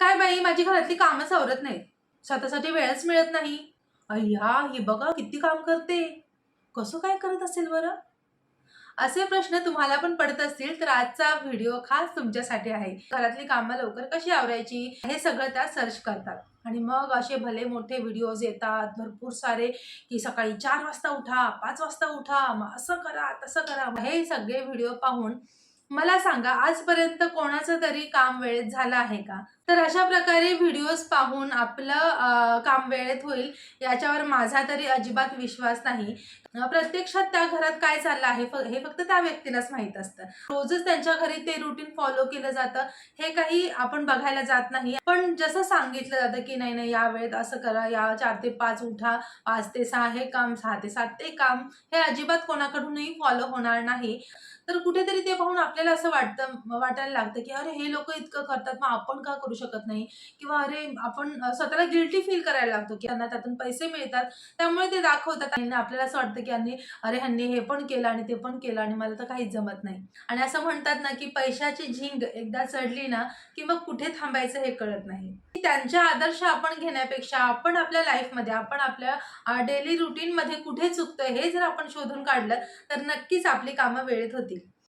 काय बाई माझी घरातली कामच आवरत नाहीत. स्वतःसाठी वेळच मिळत नाही. अय्या ही बघा किती काम करते. कसं काय करत असेल बरं? असे प्रश्न तुम्हाला पण पडत असतील तर आजचा व्हिडिओ खास तुमच्यासाठी आहे. घरातली कामं लवकर कशी आवरायची हे सगळं त्या सर्च करतात. आणि मग असे भले मोठे व्हिडिओज येतात भरपूर सारे की सकाळी चार वाजता उठा पाच वाजता उठा मग असं करा तसं करा. हे सगळे व्हिडिओ पाहून मला सांगा आजपर्यंत कोणाचं तरी काम वेळेत झालं आहे का? तर अशा प्रकारे व्हिडिओज पाहून आपलं काम वेळेत होईल याच्यावर माझा तरी अजिबात विश्वास नाही. प्रत्यक्षात त्या घरात काय चाललं आहे हे फक्त त्या व्यक्तीलाच माहीत असतं. रोजच त्यांच्या घरी ते रुटीन फॉलो केलं जातं. हे काही आपण बघायला जात नाही. पण जसं सांगितलं जातं की नाही नाही या वेळेत असं करा या चार ते पाच उठा पाच ते सहा हे काम सहा ते सात ते काम हे अजिबात कोणाकडूनही फॉलो होणार नाही. तर कुठेतरी ते पाहून आपल्याला असं वाटतं वाटायला लागतं की अरे हे लोक इतकं करतात मग आपण का करू शकत नाही. किंवा अरे आपण स्वतःला गिल्टी फील करायला लागतो की त्यांना त्यातून पैसे मिळतात. त्यामुळे ते दाखवतात. आणि आपल्याला असं वाटतं की यांनी अरे ह्यांनी हे पण केलं आणि ते पण केलं आणि मला तर काहीच जमत नाही. आणि असं म्हणतात ना की पैशाची झिंग एकदा चढली ना की मग कुठे थांबायचं हे कळत नाही. त्यांच्या आदर्श आपण घेण्यापेक्षा आपण आपल्या लाईफमध्ये आपण आपल्या डेली रुटीनमध्ये कुठे चुकतोय हे जर आपण शोधून काढलं तर नक्कीच आपली कामं वेळेत होतील.